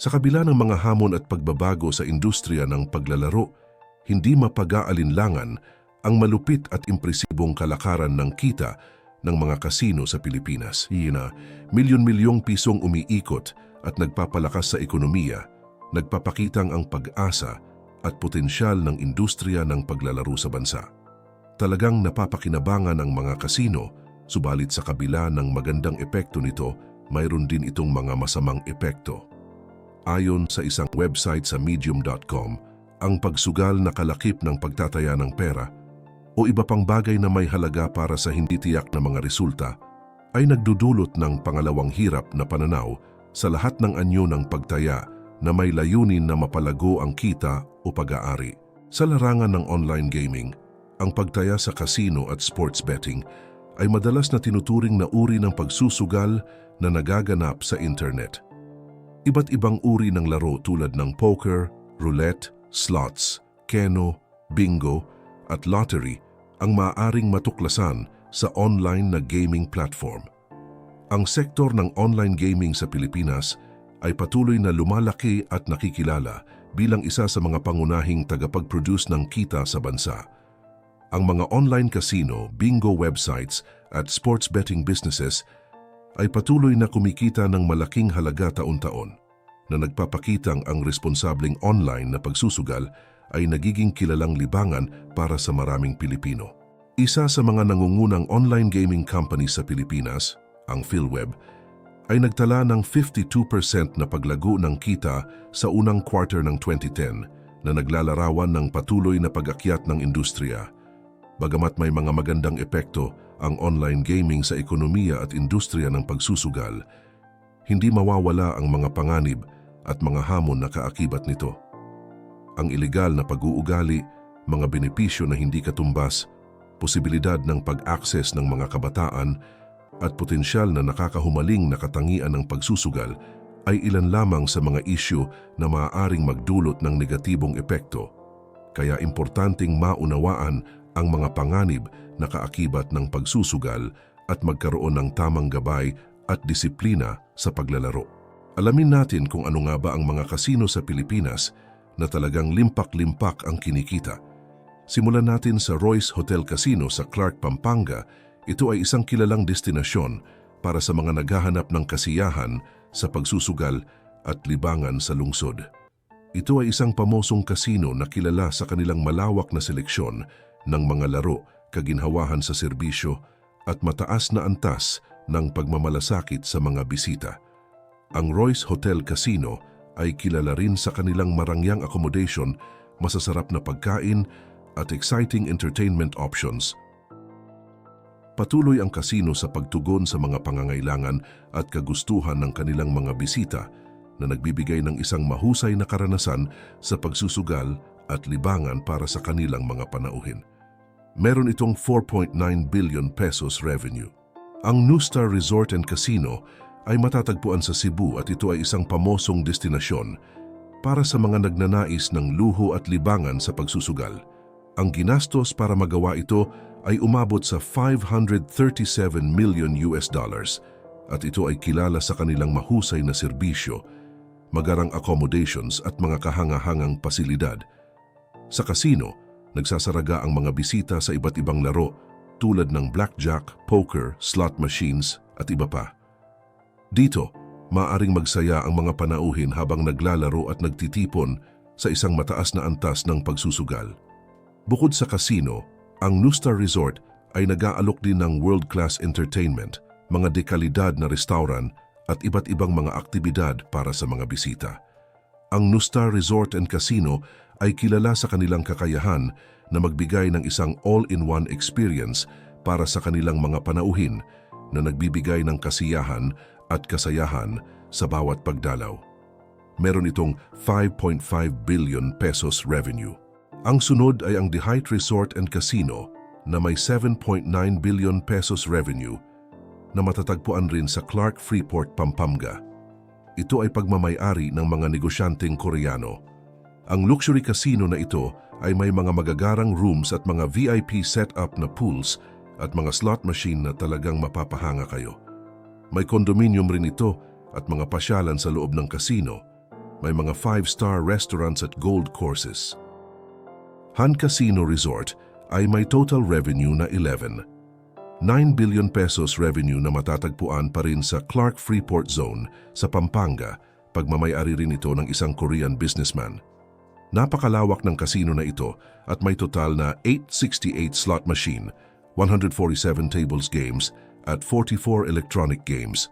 Sa kabila ng mga hamon at pagbabago sa industriya ng paglalaro, hindi mapag-aalinlangan ang malupit at impresibong kalakaran ng kita ng mga kasino sa Pilipinas. Ina, milyon-milyong pisong umiikot at nagpapalakas sa ekonomiya, nagpapakitang ang pag-asa at potensyal ng industriya ng paglalaro sa bansa. Talagang napapakinabangan ang mga kasino, subalit sa kabila ng magandang epekto nito, mayroon din itong mga masamang epekto. Ayon sa isang website sa medium.com, ang pagsugal na kalakip ng pagtataya ng pera o iba pang bagay na may halaga para sa hindi tiyak na mga resulta ay nagdudulot ng pangalawang hirap na pananaw sa lahat ng anyo ng pagtaya na may layunin na mapalago ang kita o pag-aari. Sa larangan ng online gaming, ang pagtaya sa casino at sports betting ay madalas na tinuturing na uri ng pagsusugal na nagaganap sa internet. Iba't ibang uri ng laro tulad ng poker, roulette, slots, keno, bingo, at lottery ang maaaring matuklasan sa online na gaming platform. Ang sektor ng online gaming sa Pilipinas ay patuloy na lumalaki at nakikilala bilang isa sa mga pangunahing tagapag-produce ng kita sa bansa. Ang mga online casino, bingo websites at sports betting businesses ay patuloy na kumikita ng malaking halaga taon-taon na nagpapakitang ang responsableng online na pagsusugal ay nagiging kilalang libangan para sa maraming Pilipino. Isa sa mga nangungunang online gaming company sa Pilipinas, ang PhilWeb, ay nagtala ng 52% na paglago ng kita sa unang quarter ng 2010 na naglalarawan ng patuloy na pag-akyat ng industriya. Bagamat may mga magandang epekto ang online gaming sa ekonomiya at industriya ng pagsusugal, hindi mawawala ang mga panganib at mga hamon na kaakibat nito. Ang ilegal na pag-uugali, mga benepisyo na hindi katumbas, posibilidad ng pag-access ng mga kabataan at potensyal na nakakahumaling na katangian ng pagsusugal ay ilan lamang sa mga isyu na maaaring magdulot ng negatibong epekto. Kaya importanteng maunawaan ang mga panganib na kaakibat ng pagsusugal at magkaroon ng tamang gabay at disiplina sa paglalaro. Alamin natin kung ano nga ba ang mga kasino sa Pilipinas na talagang limpak-limpak ang kinikita. Simulan natin sa Royce Hotel Casino sa Clark, Pampanga. Ito ay isang kilalang destinasyon para sa mga naghahanap ng kasiyahan sa pagsusugal at libangan sa lungsod. Ito ay isang pamosong kasino na kilala sa kanilang malawak na seleksyon ng mga laro, kaginhawahan sa serbisyo at mataas na antas ng pagmamalasakit sa mga bisita. Ang Royce Hotel Casino ay kilala rin sa kanilang marangyang accommodation, masasarap na pagkain at exciting entertainment options. Patuloy ang kasino sa pagtugon sa mga pangangailangan at kagustuhan ng kanilang mga bisita na nagbibigay ng isang mahusay na karanasan sa pagsusugal at libangan para sa kanilang mga panauhin. Meron itong 4.9 billion pesos revenue. Ang New Star Resort and Casino ay matatagpuan sa Cebu at ito ay isang pamosong destinasyon para sa mga nagnanais ng luho at libangan sa pagsusugal. Ang ginastos para magawa ito ay umabot sa 537 million US dollars at ito ay kilala sa kanilang mahusay na serbisyo, magarang accommodations at mga kahangahangang pasilidad. Sa kasino, nagsasaraga ang mga bisita sa iba't ibang laro tulad ng blackjack, poker, slot machines at iba pa. Dito, maaring magsaya ang mga panauhin habang naglalaro at nagtitipon sa isang mataas na antas ng pagsusugal. Bukod sa casino, ang Nustar Resort ay nag-aalok din ng world-class entertainment, mga dekalidad na restaurant at iba't ibang mga aktibidad para sa mga bisita. Ang Nustar Resort and Casino ay kilala sa kanilang kakayahan na magbigay ng isang all-in-one experience para sa kanilang mga panauhin na nagbibigay ng kasiyahan at kasayahan sa bawat pagdalaw. Meron itong 5.5 billion pesos revenue. Ang sunod ay ang The Height Resort and Casino na may 7.9 billion pesos revenue na matatagpuan rin sa Clark Freeport, Pampanga. Ito ay pagmamayari ng mga negosyanteng Koreano. Ang luxury casino na ito ay may mga magagarang rooms at mga VIP setup na pools at mga slot machine na talagang mapapahanga kayo. May kondominium rin ito at mga pasyalan sa loob ng kasino. may mga 5-star restaurants at gold courses. Han Casino Resort ay may total revenue na 11. 9 billion pesos revenue na matatagpuan pa rin sa Clark Freeport Zone sa Pampanga, pagmamayari rin ito ng isang Korean businessman. Napakalawak ng kasino na ito at may total na 868 slot machine, 147 tables games at 44 electronic games.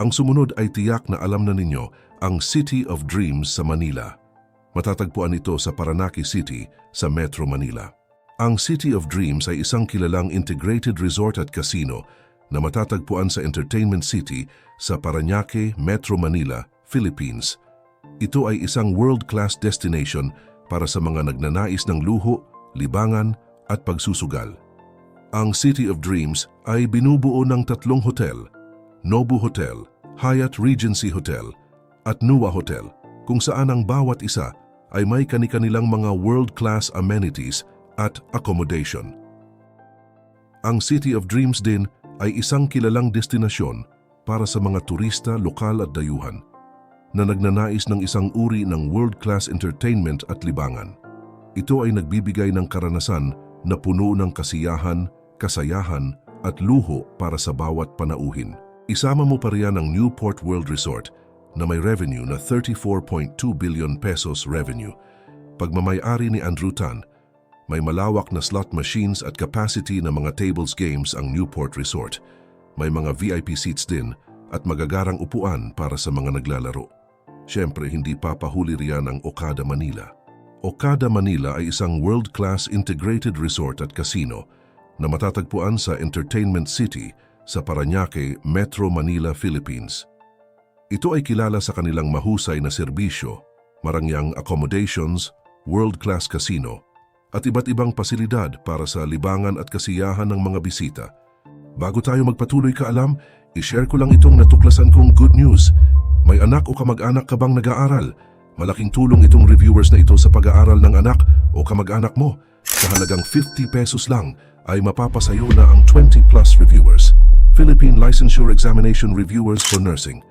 Ang sumunod ay tiyak na alam na ninyo ang City of Dreams sa Manila. Matatagpuan ito sa Paranaki City sa Metro Manila. Ang City of Dreams ay isang kilalang integrated resort at casino na matatagpuan sa Entertainment City sa Paranaque, Metro Manila, Philippines. Ito ay isang world-class destination para sa mga nagnanais ng luho, libangan at pagsusugal. Ang City of Dreams ay binubuo ng tatlong hotel, Nobu Hotel, Hyatt Regency Hotel at Nuwa Hotel kung saan ang bawat isa ay may kani-kanilang mga world-class amenities at accommodation. Ang City of Dreams din ay isang kilalang destinasyon para sa mga turista, lokal at dayuhan na nagnanais ng isang uri ng world-class entertainment at libangan. Ito ay nagbibigay ng karanasan na puno ng kasiyahan, kasayahan at luho para sa bawat panauhin. Isama mo pa riyan ang Newport World Resort na may revenue na 34.2 billion pesos revenue. Pagmamayari ni Andrew Tan, may malawak na slot machines at capacity na mga tables games ang Newport Resort. May mga VIP seats din at magagarang upuan para sa mga naglalaro. Siyempre, hindi papahuli riyan ang Okada Manila. Okada Manila ay isang world-class integrated resort at casino na matatagpuan sa Entertainment City sa Paranaque, Metro Manila, Philippines. Ito ay kilala sa kanilang mahusay na serbisyo, marangyang accommodations, world-class casino, at iba't ibang pasilidad para sa libangan at kasiyahan ng mga bisita. Bago tayo magpatuloy ka alam, i-share ko lang itong natuklasan kong good news. May anak o kamag-anak ka bang nag-aaral? Malaking tulong itong reviewers na ito sa pag-aaral ng anak o kamag-anak mo. Sa halagang 50 pesos lang ay mapapasayo na ang 20 plus reviewers. Philippine Licensure Examination Reviewers for Nursing.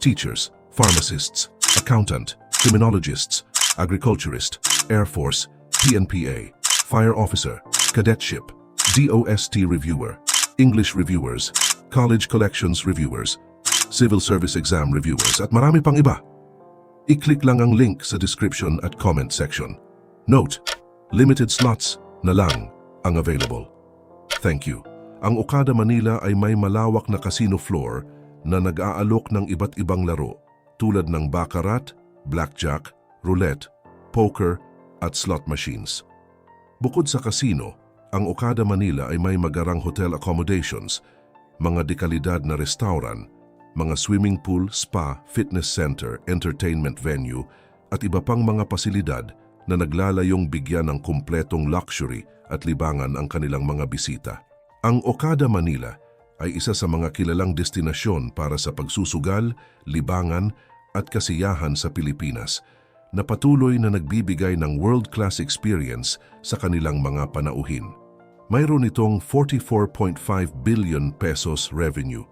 Teachers, pharmacists, accountant, criminologists, agriculturist, Air Force, PNPA, Fire Officer, Cadetship, DOST Reviewer, English Reviewers, College Collections Reviewers, Civil Service Exam Reviewers at marami pang iba. I-click lang ang link sa description at comment section. Note, limited slots na lang ang available. Thank you. Ang Okada Manila ay may malawak na casino floor na nag-aalok ng iba't ibang laro tulad ng baccarat, blackjack, roulette, poker at slot machines. Bukod sa casino, ang Okada Manila ay may magarang hotel accommodations, mga dekalidad na restaurant, mga swimming pool, spa, fitness center, entertainment venue at iba pang mga pasilidad na naglalayong bigyan ng kumpletong luxury at libangan ang kanilang mga bisita. Ang Okada Manila ay isa sa mga kilalang destinasyon para sa pagsusugal, libangan at kasiyahan sa Pilipinas na patuloy na nagbibigay ng world-class experience sa kanilang mga panauhin. Mayroon itong 44.5 billion pesos revenue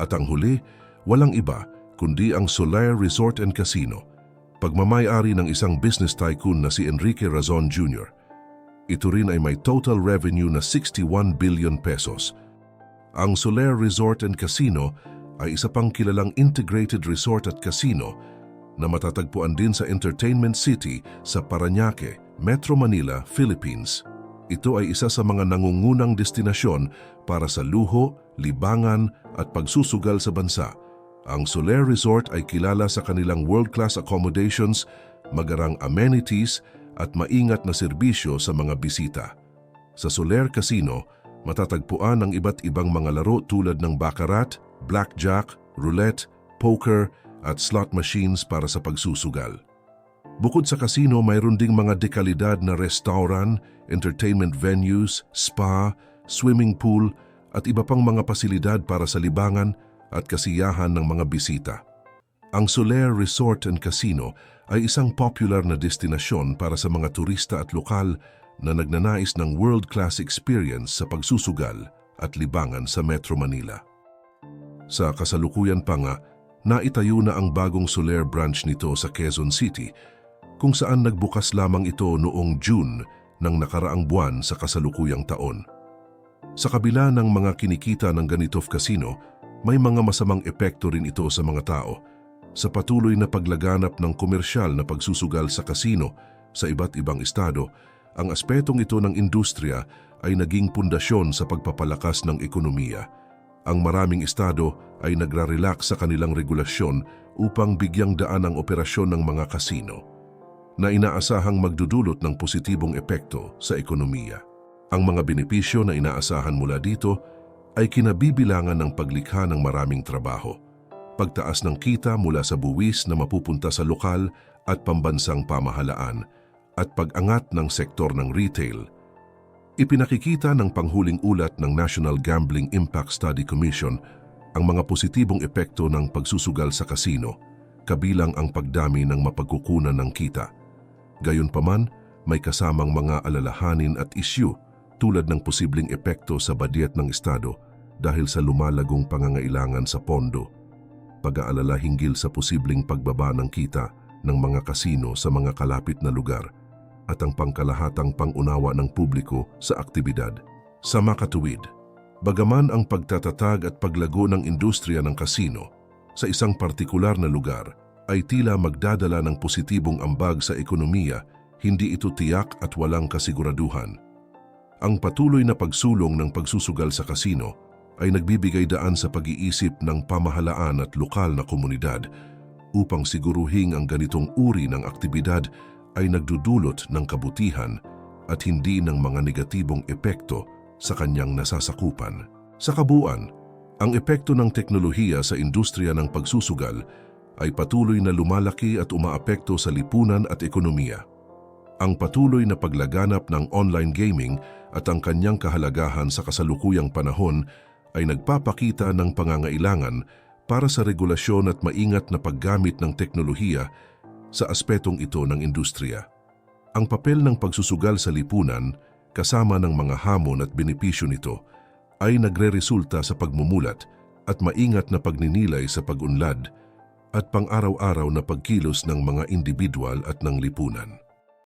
at ang huli, walang iba kundi ang Solaire Resort and Casino, pagmamayari ng isang business tycoon na si Enrique Razon Jr. Ito rin ay may total revenue na 61 billion pesos. Ang Solaire Resort and Casino ay isa pang kilalang integrated resort at casino na matatagpuan din sa Entertainment City sa Paranaque, Metro Manila, Philippines. Ito ay isa sa mga nangungunang destinasyon para sa luho, libangan at pagsusugal sa bansa. Ang Soler Resort ay kilala sa kanilang world-class accommodations, magarang amenities at maingat na serbisyo sa mga bisita. Sa Soler Casino, matatagpuan ang iba't ibang mga laro tulad ng baccarat, blackjack, roulette, poker at slot machines para sa pagsusugal. Bukod sa casino, mayroon ding mga dekalidad na restaurant, entertainment venues, spa, swimming pool at iba pang mga pasilidad para sa libangan at kasiyahan ng mga bisita. Ang Soler Resort and Casino ay isang popular na destinasyon para sa mga turista at lokal na nagnanais ng world-class experience sa pagsusugal at libangan sa Metro Manila. Sa kasalukuyan pa nga, naitayo na ang bagong Soler branch nito sa Quezon City kung saan nagbukas lamang ito noong June ng nakaraang buwan sa kasalukuyang taon. Sa kabila ng mga kinikita ng Ganitov Casino, may mga masamang epekto rin ito sa mga tao sa patuloy na paglaganap ng komersyal na pagsusugal sa kasino sa iba't ibang estado, ang aspetong ito ng industriya ay naging pundasyon sa pagpapalakas ng ekonomiya. Ang maraming estado ay nagra-relax sa kanilang regulasyon upang bigyang daan ang operasyon ng mga kasino na inaasahang magdudulot ng positibong epekto sa ekonomiya. Ang mga benepisyo na inaasahan mula dito ay kinabibilangan ng paglikha ng maraming trabaho, pagtaas ng kita mula sa buwis na mapupunta sa lokal at pambansang pamahalaan, at pag-angat ng sektor ng retail. Ipinakikita ng panghuling ulat ng National Gambling Impact Study Commission ang mga positibong epekto ng pagsusugal sa kasino, kabilang ang pagdami ng mapagkukunan ng kita. Gayunpaman, may kasamang mga alalahanin at isyu tulad ng posibleng epekto sa badyet ng Estado dahil sa lumalagong pangangailangan sa pondo, pag-aalala hinggil sa posibleng pagbaba ng kita ng mga kasino sa mga kalapit na lugar at ang pangkalahatang pangunawa ng publiko sa aktibidad. Sa makatuwid, bagaman ang pagtatatag at paglago ng industriya ng kasino sa isang partikular na lugar ay tila magdadala ng positibong ambag sa ekonomiya, hindi ito tiyak at walang kasiguraduhan. Ang patuloy na pagsulong ng pagsusugal sa kasino ay nagbibigay daan sa pag-iisip ng pamahalaan at lokal na komunidad upang siguruhing ang ganitong uri ng aktibidad ay nagdudulot ng kabutihan at hindi ng mga negatibong epekto sa kanyang nasasakupan. Sa kabuuan, ang epekto ng teknolohiya sa industriya ng pagsusugal ay patuloy na lumalaki at umaapekto sa lipunan at ekonomiya. Ang patuloy na paglaganap ng online gaming at ang kanyang kahalagahan sa kasalukuyang panahon ay nagpapakita ng pangangailangan para sa regulasyon at maingat na paggamit ng teknolohiya sa aspetong ito ng industriya. Ang papel ng pagsusugal sa lipunan kasama ng mga hamon at benepisyo nito ay nagre-resulta sa pagmumulat at maingat na pagninilay sa pag-unlad at pang-araw-araw na pagkilos ng mga individual at ng lipunan.